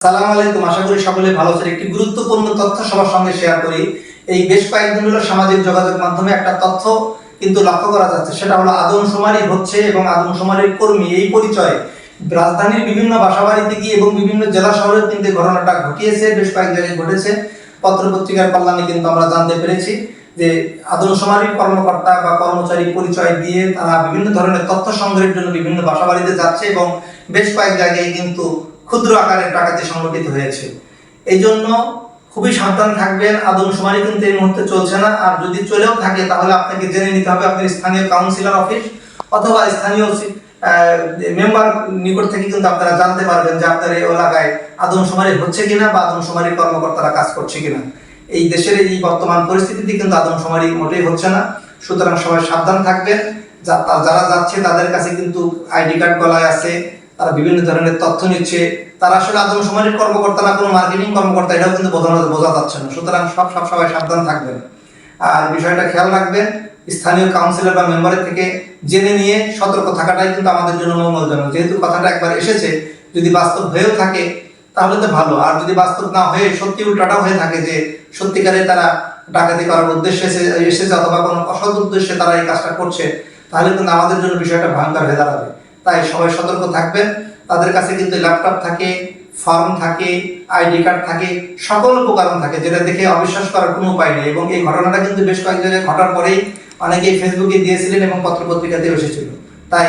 সালাম আলাইকুম কিন্তু রাজধানীর বিভিন্ন বাসাবাড়িতে গিয়ে এবং বিভিন্ন জেলা কিন্তু ঘটনাটা ঘটিয়েছে, বেশ কয়েক জায়গায় ঘটেছে। পত্র পত্রিকার কল্যাণে কিন্তু আমরা জানতে পেরেছি যে আদমশুমারির কর্মকর্তা বা কর্মচারী পরিচয় দিয়ে তারা বিভিন্ন ধরনের তথ্য সংগ্রহের জন্য বিভিন্ন বাসাবাড়িতে যাচ্ছে এবং বেশ কয়েক জায়গায় কিন্তু ক্ষুদ্র আকারের ডাকাতি সংগঠিত হয়েছে। এই জন্য খুবই সাবধান থাকবেন আদমশুমারি কিন্তু এই মুহূর্তে চলছে না। আর যদি চলেও থাকে, তাহলে আপনাকে জেনে নিতে হবে, আপনার স্থানীয় কাউন্সিলর অফিস অথবা স্থানীয় মেম্বার নিকট থেকে কিন্তু আপনারা জানতে পারবেন যে আপনার এই এলাকায় আদমশুমারি হচ্ছে কিনা বা আদমশুমারি কর্মকর্তারা কাজ করছে কিনা। এই দেশের এই বর্তমান পরিস্থিতিতে কিন্তু আদমশুমারি মোটেই হচ্ছে না। সুতরাং সবাই সাবধান থাকবেন। যারা যাচ্ছে তাদের কাছে কিন্তু আইডি কার্ড গলায় আছে তারা বিভিন্ন ধরনের তথ্য নিচ্ছে। তারা আসলে আদমশুমারির কর্মকর্তা না, কোনো মার্কেটিং কর্মকর্তা, এটাও কিন্তু বোঝানো বোঝা যাচ্ছে না। সুতরাং সব সব সবাই সাবধান থাকবেন। আর বিষয়টা খেয়াল রাখবেন, স্থানীয় কাউন্সিলর বা মেম্বারের থেকে জেনে নিয়ে সতর্ক থাকাটাই কিন্তু আমাদের জন্য মঙ্গলজনক। যেহেতু কথাটা একবার এসেছে, যদি বাস্তব হয়েও থাকে, তাহলে তো ভালো। আর যদি বাস্তব না হয়ে সত্যি উল্টাটাও হয়ে থাকে যে সত্যিকারে তারা ডাকাতি করার উদ্দেশ্যে এসে- এসেছে অথবা কোনো অসৎ উদ্দেশ্যে তারা এই কাজটা করছে, তাহলে কিন্তু আমাদের জন্য বিষয়টা ভয়ঙ্কর হয়ে দাঁড়াবে। তাই সবাই সতর্ক থাকবেন। তাদের কাছে কিন্তু ল্যাপটপ থাকে ফর্ম থাকে আইডি কার্ড থাকে, সকল উপকরণ থাকে, যেটা দেখে অবিশ্বাস করার কোনো উপায় নেই। এবং এই ঘটনাটা কিন্তু বেশ কয়েক জায়গায় ঘটার পরেই অনেকেই ফেসবুকে দিয়েছিলেন এবং পত্রপত্রিকাতেও এসেছিল। তাই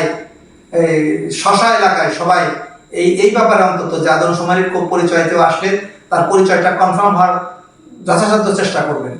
শশা এলাকায় সবাই এই এই ব্যাপারে অন্তত যে আদমশুমারির পরিচয়তেও আসলে তার পরিচয়টা কনফার্ম হওয়ার যথাসাধ্য চেষ্টা করবেন।